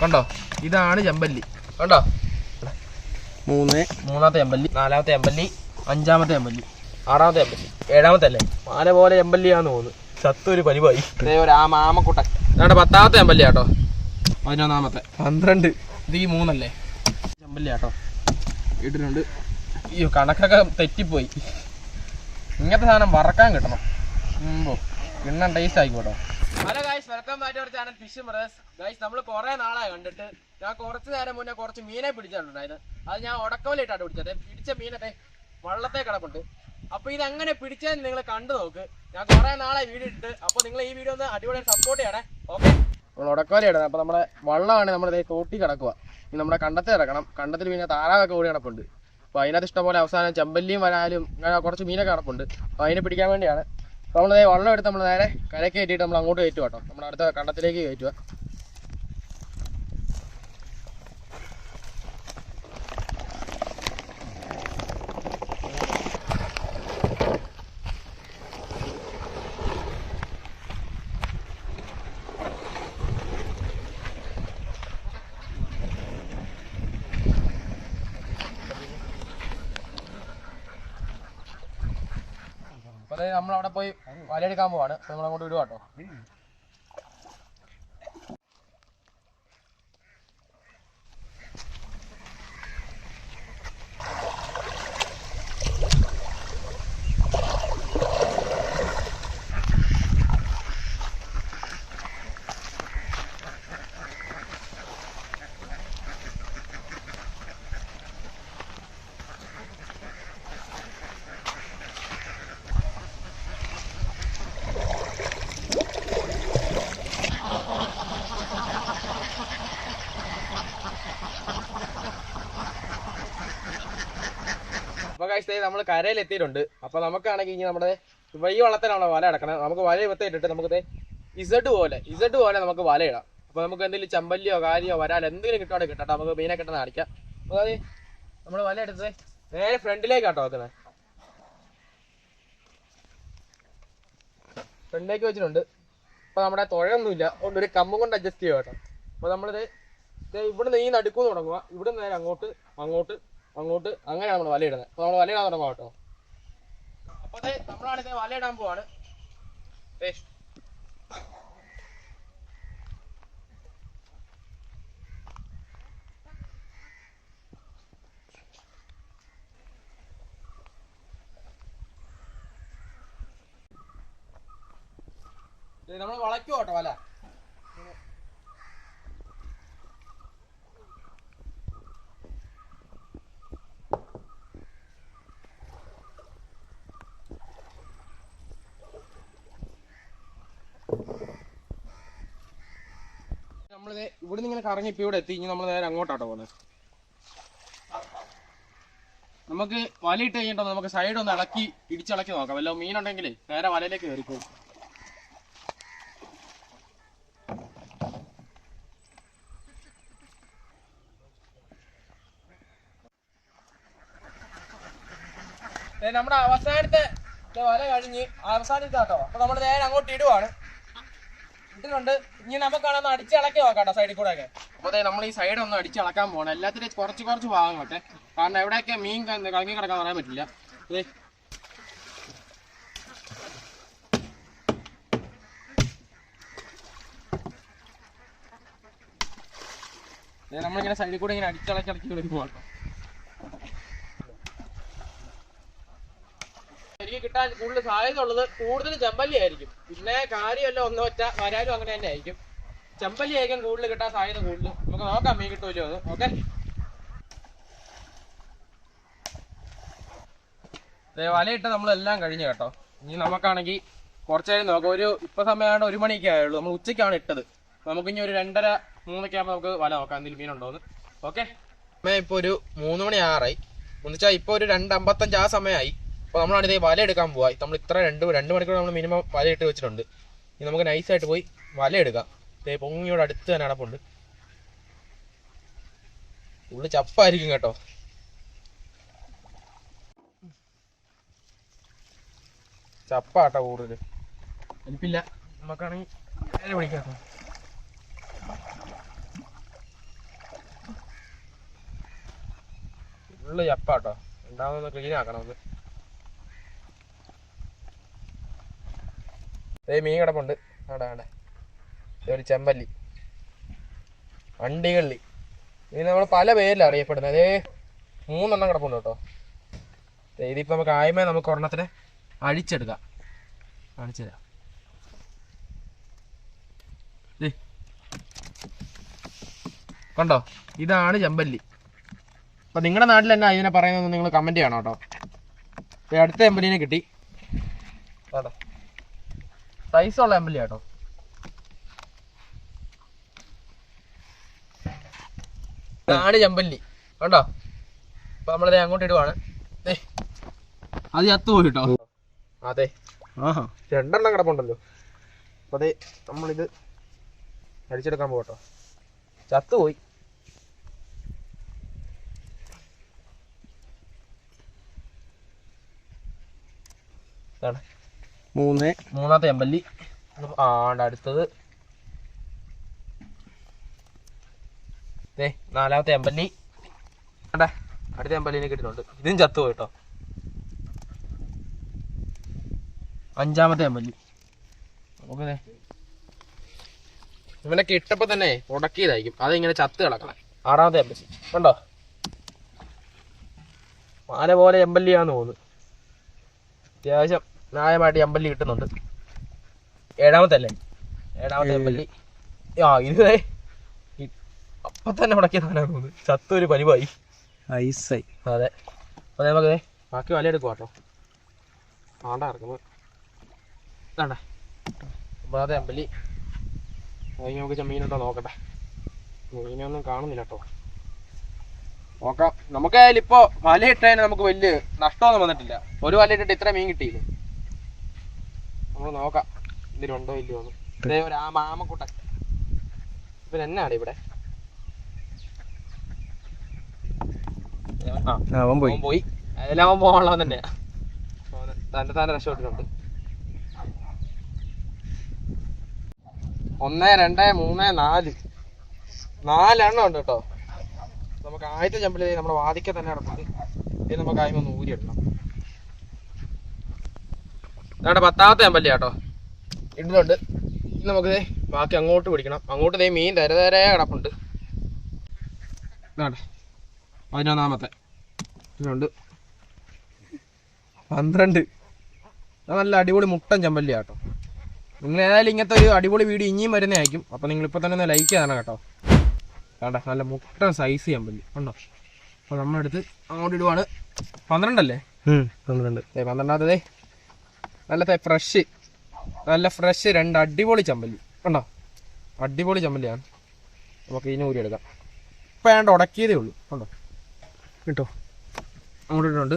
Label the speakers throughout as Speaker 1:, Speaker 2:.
Speaker 1: കണ്ടോ? ഇതാണ് ചെമ്പല്ലി. കണ്ടോ?
Speaker 2: മൂന്ന്.
Speaker 1: മൂന്നാമത്തെ ചെമ്പല്ലി നാലാമത്തെ ചെമ്പല്ലി അഞ്ചാമത്തെ ചെമ്പല്ലി ആറാമത്തെ ചെമ്പല്ലി ഏഴാമത്തെ അല്ലേ? മാല പോലെ ചെമ്പല്ലിയാന്ന് തോന്നുന്നു. ചത്തൊരു പരിപാടി ഒരു ആ മാമക്കുട്ടൻ. ഇതാണ് പത്താമത്തെ ചെമ്പല്ലി കേട്ടോ പതിനൊന്നാമത്തെ.
Speaker 2: പന്ത്രണ്ട്.
Speaker 1: ഇത് ഈ മൂന്നല്ലേ? ചെമ്പല്ലി കേട്ടോ ഇട്ടിട്ടുണ്ട്. അയ്യോ കണക്കൊക്കെ തെറ്റിപ്പോയി. ഇങ്ങനത്തെ സാധനം വറക്കാൻ കിട്ടണം. ഇണ്ണം taste ആയിക്കോട്ടോ. Hello guys welcome back to our channel fish brothers guys നമ്മൾ കുറേ നാളായി കണ്ടിട്ട് ഞാൻ കുറച്ച് നേരം മുന്നേ കുറച്ച് മീനെ പിടിച്ചിട്ടുണ്ടായിരുന്നു അത് ഞാൻ ഉടക്കവലിട്ടാണ് പിടിച്ചത്. പിടിച്ച മീനൊക്കെ വള്ളത്തെ കിടപ്പുണ്ട്. അപ്പോൾ ഇതെങ്ങനെ പിടിച്ചതെന്ന് നിങ്ങൾ കണ്ടു നോക്ക്. ഞാൻ കുറേ നാളായി വീഡിയോ ഇട്ട് അപ്പോൾ നിങ്ങൾ ഈ വീഡിയോ ഒന്ന് അടിപൊളിയായി സപ്പോർട്ട് ചെയ്യണേ. ഓക്കെ നമ്മൾ ഉടക്കവലി ഇടുന്നത് അപ്പോൾ നമ്മുടെ വള്ളമാണ് നമ്മുടെ തോട്ടി കിടക്കുക. ഇനി നമ്മുടെ കണ്ടത്തിൽ കിടക്കണം. കണ്ടത്തിൽ പിന്നെ താറാവൊക്കെ ഓടി കിടപ്പുണ്ട്. അപ്പോൾ അതിനകത്ത് ഇഷ്ടംപോലെ അവസാനം ചെമ്പല്ലിയും വരാലും കുറച്ച് മീനൊക്കെ കിടപ്പുണ്ട്. അപ്പോൾ അതിനെ പിടിക്കാൻ വേണ്ടിയാണ്. നമ്മൾ വള്ളം എടുത്ത് നമ്മൾ നേരെ കരയ്ക്ക് കയറ്റിയിട്ട് നമ്മൾ അങ്ങോട്ട് കയറ്റുക കേട്ടോ നമ്മൾ അടുത്ത കണ്ടത്തിലേക്ക് കയറ്റുക അപ്പോൾ നമ്മളവിടെ പോയി വലയെടുക്കാൻ പോവാണ്. നമ്മൾ അങ്ങോട്ട് വിടുക കേട്ടോ നമ്മൾ കരയിൽ എത്തിയിട്ടുണ്ട് അപ്പൊ നമുക്കാണെങ്കിൽ ഇനി നമ്മുടെ ഈ വള്ളത്തിലാണ് വല അടക്കണത് നമുക്ക് വല ഇവത്തേട്ടിട്ട് നമുക്ക് ഇസഡ് പോലെ ഇസഡ് പോലെ നമുക്ക് വല ഇടാം. അപ്പൊ നമുക്ക് എന്തെങ്കിലും ചമ്പല്ലിയോ കാര്യോ വരാലോ എന്തെങ്കിലും കിട്ടുവാണെങ്കിൽ കിട്ടട്ടെ നമുക്ക് മീനെ കിട്ടുന്ന കാണിക്കാം. അപ്പൊ അതെ നമ്മൾ വല എടുത്തത് നേരെ ഫ്രണ്ടിലേക്കാട്ടോ വെക്കുന്നത് ഫ്രണ്ടിലേക്ക് വെച്ചിട്ടുണ്ട്. അപ്പൊ നമ്മുടെ തുഴയൊന്നുമില്ല. അതുകൊണ്ട് ഒരു കമ്മ കൊണ്ട് അഡ്ജസ്റ്റ് ചെയ്യാം കേട്ടോ. അപ്പൊ നമ്മളിത് ഇവിടുന്ന് ഈ നടുക്കുന്ന് തുടങ്ങുക ഇവിടുന്ന് നേരെ അങ്ങോട്ട് അങ്ങോട്ട്. അങ്ങോട്ട് അങ്ങനെയാണ് നമ്മൾ വലയിടുന്നത് അപ്പൊ നമ്മൾ വലയിടാൻ തുടങ്ങാം കേട്ടോ. അപ്പൊ അതെ നമ്മളാണിത് വലയിടാൻ പോവാണ്. നമ്മൾ വളയ്ക്കുവോ കേട്ടോ വല നമ്മളിത് ഇവിടുന്ന് ഇങ്ങനെ കറങ്ങി ഇപ്പൊ ഇവിടെ എത്തി ഇനി നമ്മൾ നേരെ അങ്ങോട്ടാട്ടോ പോകുന്നത് നമുക്ക് വലയിട്ട് കഴിഞ്ഞിട്ട് നമുക്ക് സൈഡ് ഒന്ന് ഇളക്കി ഇടിച്ചിളക്കി നോക്കാം. വല്ല മീനുണ്ടെങ്കിലേ നേരെ വലയിലേക്ക് കയറിക്കോ. നമ്മുടെ അവസാനത്തെ വല കഴിഞ്ഞ്. അവസാനത്തെ കേട്ടോ അപ്പൊ നമ്മൾ നേരെ അങ്ങോട്ട് ഇടുവാണ്. ഇട്ടിട്ടുണ്ട് ഇനി നമുക്കാണൊന്ന് അടിച്ചിളക്കി നോക്കാട്ടോ സൈഡിൽ കൂടെ ഒക്കെ അപ്പൊ നമ്മൾ ഈ സൈഡ് ഒന്ന് അടിച്ചിളക്കാൻ പോകണം എല്ലാത്തിനും കുറച്ച് കുറച്ച് ഭാഗം കേട്ടെ കാരണം എവിടെയൊക്കെ മീൻ കളങ്ങി കിടക്കാൻ പറയാൻ പറ്റില്ല. നമ്മളിങ്ങനെ സൈഡിൽ കൂടെ ഇങ്ങനെ അടിച്ചിളക്കി ഇളക്കി പോകട്ടോ എനിക്ക് കിട്ടാൻ കൂടുതൽ സാധ്യത ഉള്ളത് കൂടുതൽ ചെമ്പല്ലി ആയിരിക്കും. പിന്നെ കാര്യമല്ല ഒന്നൊറ്റ വരാലും അങ്ങനെ തന്നെ ആയിരിക്കും. ചെമ്പല്ലി ആയിരിക്കും കൂടുതൽ കിട്ടാൻ സാധ്യത കൂടുതൽ. നമുക്ക് നോക്കാം മീൻ കിട്ടുമല്ലോ അത്. ഓക്കെ. വലയിട്ട് നമ്മളെല്ലാം കഴിഞ്ഞു കേട്ടോ. ഇനി നമുക്കാണെങ്കിൽ കുറച്ച് നേരം നോക്കാം. ഒരു ഇപ്പൊ സമയമാണ് ഒരു മണിയൊക്കെ ആയുള്ളൂ. നമ്മൾ ഉച്ചയ്ക്കാണ് ഇട്ടത്. നമുക്ക് ഇനി ഒരു രണ്ടര മൂന്നൊക്കെ ആകുമ്പോൾ നമുക്ക് വല നോക്കാം എന്തെങ്കിലും മീനുണ്ടോന്ന് ഓക്കെ. ഇപ്പൊ ഒരു മൂന്ന് മണി ആറായി. എന്നുവെച്ചാൽ ഇപ്പൊ ഒരു രണ്ട് അമ്പത്തഞ്ച് ആ സമയമായി. അപ്പൊ നമ്മളാണ് ഇതേ വല എടുക്കാൻ പോവാ. നമ്മൾ ഇത്ര രണ്ട് രണ്ട് മണിക്കൂർ നമ്മൾ മിനിമം വല ഇട്ട് വെച്ചിട്ടുണ്ട്. ഇനി നമുക്ക് നൈസായിട്ട് പോയി വല എടുക്കാം. ഇതേ പൊങ്ങിയോട് അടുത്ത് തന്നെ അടപ്പുണ്ട്. ഉള്ളു ചപ്പായിരിക്കും കേട്ടോ. ചപ്പാട്ടോ കൂടുതൽ എനിപ്പില്ല നമുക്കാണെങ്കിൽ നേരെ പിടിക്കാം ഉള്ളു ചപ്പാട്ടോ. ഉണ്ടാവുന്ന ക്ലീൻ ആക്കണം ഏയ് മീൻ കിടപ്പുണ്ട്. അവിടെ അവിടെ ഒരു ചെമ്പല്ലി. വണ്ടികള്ളി. ഇത് നമ്മൾ പല പേരിലാണ് അറിയപ്പെടുന്നത്. അതേ മൂന്നെണ്ണം കിടപ്പുണ്ട് കേട്ടോ. ദേ ഇതിപ്പോ നമുക്ക് ആയമേ നമുക്ക് ഒരെണ്ണത്തിന് അഴിച്ചെടുക്കാം. കാണിച്ചു കണ്ടോ? ഇതാണ് ചെമ്പല്ലി. അപ്പൊ നിങ്ങളുടെ നാട്ടിൽ തന്നെ ഇതിനെ പറയുന്നത് നിങ്ങൾ കമന്റ് ചെയ്യണം കേട്ടോ. അടുത്ത ചെമ്പല്ലിനെ കിട്ടി. കേട്ടോ സൈസുള്ള ചെമ്പല്ലി കേട്ടോ. ഇതാണ് ചെമ്പല്ലി കണ്ടോ? അപ്പൊ നമ്മളത് അങ്ങോട്ട് ഇടുവാണ്. ദേ. അത് ചത്തു പോയിട്ടോ അതെ.
Speaker 2: ആഹാ.
Speaker 1: രണ്ടെണ്ണം കിടപ്പുണ്ടല്ലോ. അപ്പൊ അതെ നമ്മളിത് അടിച്ചെടുക്കാൻ പോകട്ടോ ചത്തുപോയി ഇതാണ്.
Speaker 2: മൂന്ന്.
Speaker 1: മൂന്നാമത്തെ എമ്പല്ലി ആണ്ട് അടുത്തത്. ദേ നാലാമത്തെ എമ്പല്ലി ആണ്ടെ, അടുത്ത എമ്പല്ലിനെ കിട്ടിയിട്ടുണ്ട്. ഇതും ചത്തു പോയിട്ടോ അഞ്ചാമത്തെ എമ്പല്ലി നമുക്ക് ഇവനെ കിട്ടപ്പോ തന്നെ ഉടക്കിയതായിരിക്കും. അതിങ്ങനെ ചത്ത് കിടക്കണം. ആറാമത്തെ എമ്പല്ലി കണ്ടോ? മാല പോലെ എമ്പല്ലിയാന്ന് തോന്നുന്നു. അത്യാവശ്യം ന്യായമായിട്ട് എമ്പല്ലി കിട്ടുന്നുണ്ട്. ഏഴാമത്തെ അല്ലേ ഏഴാമത്തെ
Speaker 2: ഏഴ്.
Speaker 1: എമ്പല്ലി ആ ഇത് അപ്പൊ തന്നെ മുടക്കിയ തോന്നുന്നു. ചത്തൊരു പരിവായി
Speaker 2: ഐസായി.
Speaker 1: അതെ. അപ്പൊ നമുക്ക് ദേ. ബാക്കി വല എടുക്കുക കേട്ടോ. പാണ്ട ഇറക്കുന്നത്. വേണ്ട ഒമ്പതാമത്തെ അമ്പലി. അതിന് നമുക്ക് ചെമ്മീനുണ്ടോ നോക്കട്ടെ. മീനൊന്നും കാണുന്നില്ല കേട്ടോ. നോക്കാം. നമുക്കായാലും ഇപ്പോ വല ഇട്ടതിന് നമുക്ക് വലിയ നഷ്ടമൊന്നും വന്നിട്ടില്ല. ഒരു വല ഇട്ടിട്ട് ഇത്ര മീൻ കിട്ടിയില്ലേ? നമുക്ക് നോക്കാം. ഇതിലുണ്ടോ ഇല്ലയോ എന്ന്. ഇതേ ഒരു ആ മാമക്കുട്ടൻ ഇവൻ എന്നാണ് ഇവിടെ
Speaker 2: അവൻ പോയി.
Speaker 1: പോയി. അതെല്ലാം അവൻ പോകാനുള്ളവൻ തന്നെയാ. തന്റെ തന്നെ തന്നെ രക്ഷപ്പെട്ടിട്ടുണ്ട്. ഒന്ന് രണ്ട് മൂന്ന് നാല്. നാലെണ്ണം ഉണ്ട് കേട്ടോ. നമുക്ക് ആദ്യത്തെ ചമ്പിൽ നമ്മുടെ വാതിക്കെ തന്നെ കിടപ്പുണ്ട്. ഇത് നമുക്ക് ആദ്യം ഒന്ന് ഊരിയിടണം ഇതാണ്ട് പത്താമത്തെ ചമ്പല്ലി കേട്ടോ ഇടുന്നുണ്ട്. ഇനി നമുക്ക് ദേ ബാക്കി അങ്ങോട്ട് പിടിക്കണം. അങ്ങോട്ട് ദേ മീൻ തര തര കിടപ്പുണ്ട്. ഇതാണ് പതിനൊന്നാമത്തെ. ഇതുണ്ട് പന്ത്രണ്ട്. അത് നല്ല അടിപൊളി മുട്ടൻ ചമ്പല്ലി കേട്ടോ നിങ്ങൾ ഏതായാലും ഇങ്ങനത്തെ ഒരു അടിപൊളി വീഡിയോ ഇനിയും വരുന്നതായിരിക്കും. അപ്പോൾ നിങ്ങൾ ഇപ്പോൾ തന്നെ ഒന്ന് ലൈക്ക് ചെയ്യണം കേട്ടോ. വേണ്ട നല്ല മുട്ടൻ സൈസ് ചമ്പല്ലി. ഉണ്ടോ അപ്പോൾ നമ്മളെടുത്ത് അങ്ങോട്ട് ഇടുവാണ്. പന്ത്രണ്ടല്ലേ?
Speaker 2: പന്ത്രണ്ട്.
Speaker 1: ഏ പന്ത്രണ്ടാമത്തതേ നല്ല ഫ്രഷ് നല്ല ഫ്രഷ് രണ്ട് അടിപൊളി ചമ്പല്ലി കണ്ടോ? അടിപൊളി ചമ്പല്ലിയാണ് നമുക്ക് ഇതിനെ ഊരി എടുക്കാം. ഇപ്പം ഞാൻ ഉടക്കിയതേ ഉള്ളൂ. കണ്ടോ?
Speaker 2: കേട്ടോ
Speaker 1: അങ്ങോട്ട് ഇട്ടുണ്ട്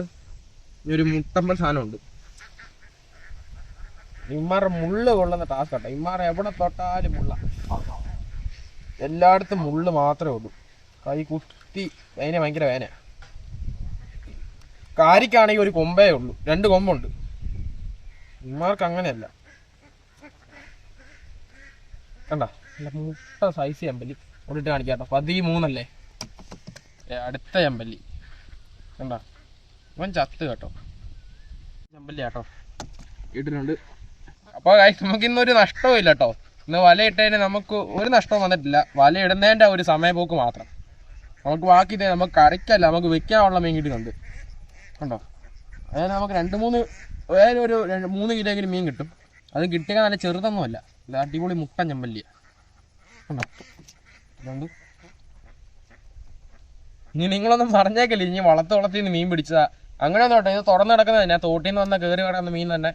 Speaker 1: ഇനി ഒരു മുട്ടമ്പൻ സാധനമുണ്ട്. ഇമ്മാരുടെ മുള്ള് കൊള്ളുന്ന ടാസ്ക് കേട്ടോ ഇമ്മാരെ എവിടെ തൊട്ടാലും മുള്ള. എല്ലായിടത്തും മുള്ള് മാത്രമേ ഉള്ളൂ. കൈ കുത്തി വേന ഭയങ്കര വേന. കാരിക്കാണെങ്കിൽ ഒരു കൊമ്പേ ഉള്ളൂ. രണ്ട് കൊമ്പുണ്ട്. ഇമ്മാർക്ക് അങ്ങനെയല്ല. കണ്ട? മുട്ട സൈസ് ചെമ്പല്ലി കൊണ്ടിട്ട് കാണിക്കാം കേട്ടോ പതിമൂന്നല്ലേ അടുത്ത ചെമ്പല്ലി കണ്ട? ഇവൻ ചത്ത് കേട്ടോ. ചെമ്പല്ലി കേട്ടോ ഇട്ടിട്ടുണ്ട്. അപ്പോൾ നമുക്ക് ഇന്നൊരു നഷ്ടവും ഇല്ല കേട്ടോ. ഇന്ന് വല ഇട്ടതിന് നമുക്ക് ഒരു നഷ്ടവും വന്നിട്ടില്ല. വല ഇടുന്നതിന്റെ ഒരു സമയപോക്ക് മാത്രം. നമുക്ക് ബാക്കി നമുക്ക് കറിക്കല്ല നമുക്ക് വെക്കാനുള്ള മീൻ കിട്ടുന്നുണ്ട് കണ്ടോ? അതായത് നമുക്ക് രണ്ട് മൂന്ന് ഏതായാലും ഒരു മൂന്ന് കിലോയെങ്കിലും മീൻ കിട്ടും. അത് കിട്ടിയ നല്ല ചെറുതൊന്നുമല്ല. അടിപൊളി മുട്ട ഇതുണ്ട്. ഇനി നിങ്ങളൊന്നും പറഞ്ഞേക്കല്ലേ ഇനി വളത്ത് വളർത്തി നിന്ന് മീൻ പിടിച്ചതാ. അങ്ങനെ ഒന്നും കേട്ടോ ഇത് തുറന്ന് കിടക്കുന്നത് തന്നെ തോട്ടിൽ നിന്ന് വന്ന കയറി കിടക്കുന്ന മീൻ തന്നെ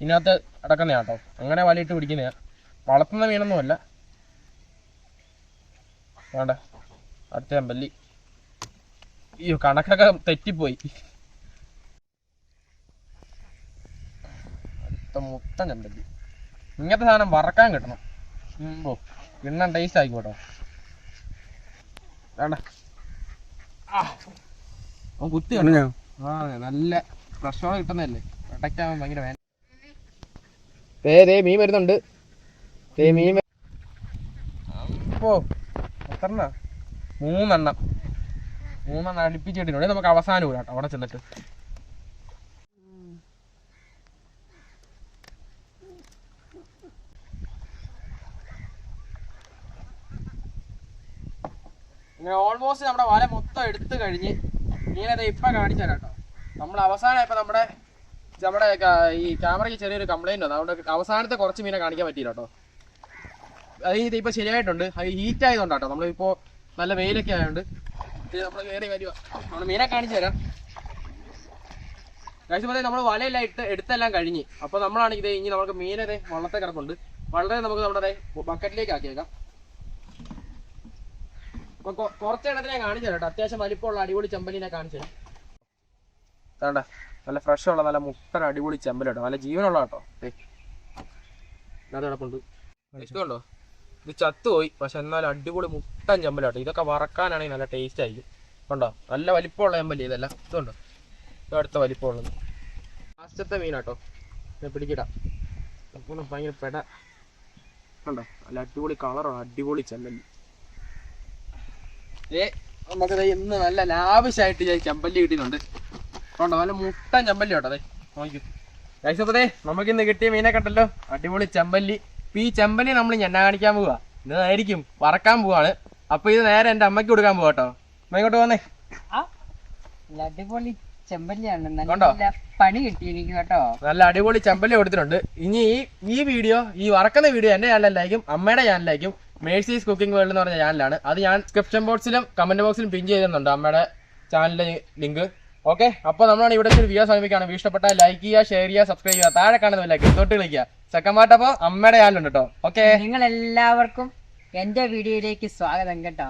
Speaker 1: ഇതിനകത്ത് കിടക്കുന്ന കേട്ടോ. അങ്ങനെ വലയിട്ട് പിടിക്കുന്നതാ. വളർത്തുന്ന മീനൊന്നുമല്ല. വേണ്ട. അടുത്ത ചെമ്പല്ലി. അയ്യോ കണക്കൊക്കെ തെറ്റിപ്പോയി. അടുത്ത മൊത്തം ചെമ്പല്ലി ഇങ്ങനത്തെ സാധനം വറക്കാൻ കിട്ടണം. ഉമ്പോ ഓ കിണ്ണൻ ടേസ്റ്റ് ആയിക്കോട്ടോ. വേണ്ട. അവൻ കുത്തി? ആ നല്ല ഫ്രഷോടെ കിട്ടുന്നതല്ലേ. ആവാൻ ഭയങ്കര വേന ദേ ദേ മീൻ വരുന്നുണ്ട്. ദേ മീൻ അപ്പോ എത്രണ്ണ? മൂന്നെണ്ണം. മൂന്നെണ്ണം അടുപ്പിച്ചിട്ടുണ്ട് നമുക്ക് അവസാനം കൂടാട്ടോ അവിടെ ചെന്നിട്ട്. ഓൾമോസ്റ്റ് നമ്മുടെ വല മൊത്തം എടുത്തു കഴിഞ്ഞ് ഇങ്ങനെ ഇപ്പൊ കാണിച്ചു തരാം കേട്ടോ. നമ്മൾ അവസാനം ഇപ്പൊ നമ്മുടെ നമ്മുടെ ഈ ക്യാമറയ്ക്ക് ചെറിയൊരു കംപ്ലൈന്റ് വന്നു. അതുകൊണ്ട് അവസാനത്തെ കുറച്ച് മീനെ കാണിക്കാൻ പറ്റിയില്ല കേട്ടോ. അത് ഇത് ഇപ്പൊ ശരിയായിട്ടുണ്ട്. അത് ഹീറ്റ് ആയതുകൊണ്ടാട്ടോ നമ്മളിപ്പോ നല്ല വെയിലൊക്കെ ആയതുകൊണ്ട് നമ്മൾ കയറി വരുവാ. നമ്മൾ മീനെ കാണിച്ചു തരാം. കഴിച്ചു പറഞ്ഞാൽ നമ്മൾ വലയെല്ലാം ഇട്ട് എടുത്തെല്ലാം കഴിഞ്ഞ്. അപ്പോൾ നമ്മളാണെങ്കിൽ ഇത് ഇനി നമുക്ക് മീനതേ വള്ളത്തെ കിടപ്പുണ്ട്. വളരെ നമുക്ക് നമ്മുടെ ബക്കറ്റിലേക്ക് ആക്കിയേക്കാം. കുറച്ച് എണ്ണത്തിനെ കാണിച്ചു കേട്ടോ. അത്യാവശ്യം വലിപ്പമുള്ള അടിപൊളി ചെമ്പലിനെ കാണിച്ചു തരാം. വേണ്ട നല്ല ഫ്രഷ് ഉള്ള നല്ല മുട്ടൻ അടിപൊളി ചെമ്പൽ കേട്ടോ. നല്ല ജീവനുള്ള കേട്ടോ. കിടപ്പുണ്ട് ഇഷ്ടമുണ്ടോ? ഇത് ചത്തുപോയി. പക്ഷെ എന്നാലും അടിപൊളി മുട്ടൻ ചെമ്പൽ കേട്ടോ. ഇതൊക്കെ വറക്കാനാണെങ്കിൽ നല്ല ടേസ്റ്റ് ആയിരിക്കും. ഉണ്ടോ നല്ല വലിപ്പമുള്ള ചെമ്പൽ ഇതല്ല. ഇതുണ്ടോ? ഇത് അടുത്ത വലിപ്പമുള്ളത്. ലാസ്റ്റത്തെ മീനാട്ടോ കേട്ടോ. പിടിക്കിടാം. ഭയങ്കര പെട. കണ്ടോ? നല്ല അടിപൊളി കളറാണ് അടിപൊളി ചെമ്പല്ലി ഏ നമുക്ക് ഇന്ന് നല്ല ലാവിശായിട്ട് ഞാൻ ചെമ്പല്ലി കിട്ടിയിട്ടുണ്ട്. കണ്ടോ നല്ല മുട്ടൻ ചെമ്പല്ലി കേട്ടോ അതെ നോക്കൂ കഴിച്ചപ്പോ നമുക്ക് ഇന്ന് കിട്ടിയ മീനെ കണ്ടല്ലോ. അടിപൊളി ചെമ്പല്ലി. ഇപ്പൊ ഈ ചെമ്പല്ലി നമ്മൾ ഞെണ്ണ കാണിക്കാൻ പോവാ. ഇതായിരിക്കും വറക്കാൻ പോവാണ്. അപ്പൊ ഇത് നേരെ എന്റെ അമ്മയ്ക്ക് കൊടുക്കാൻ പോവാ കേട്ടോ. അമ്മ ഇങ്ങോട്ട്
Speaker 3: നല്ല അടിപൊളി ചെമ്പല്ലിയാണ്? നല്ല പണി കിട്ടി എനിക്ക് കേട്ടോ.
Speaker 1: നല്ല അടിപൊളി ചെമ്പല്ലി കൊടുത്തിട്ടുണ്ട്. ഇനി ഈ ഈ വീഡിയോ ഈ വറക്കുന്ന വീഡിയോ എന്റെ ചാനലിലായിരിക്കും അമ്മയുടെ ചാനലിലായിരിക്കും മേഴ്സീസ് കുക്കിംഗ് വേൾഡ് എന്ന് പറഞ്ഞ ചാനലാണ്. അത് ഞാൻ ഡിസ്ക്രിപ്ഷൻ ബോക്സിലും കമന്റ് ബോക്സിലും പിൻ ചെയ്യുന്നുണ്ട് അമ്മയുടെ ചാനലിന്റെ ലിങ്ക് ഓക്കെ അപ്പോൾ നമ്മളാണ് ഇവിടെ ഒരു വീഡിയോ സമീപിക്കുകയാണ് വീഡിയോ ഇഷ്ടപ്പെട്ടാൽ ലൈക്ക് ചെയ്യുക ഷെയർ ചെയ്യുക സബ്സ്ക്രൈബ് ചെയ്യുക. താഴെ കാണുന്ന കാണുന്നില്ല തൊട്ട് കളിക്കുക സെക്കൻഡ് അപ്പോൾ അമ്മയുടെ ചാനലുണ്ട് കേട്ടോ. ഓക്കെ
Speaker 3: നിങ്ങൾ എല്ലാവർക്കും എന്റെ വീഡിയോയിലേക്ക് സ്വാഗതം കേട്ടോ.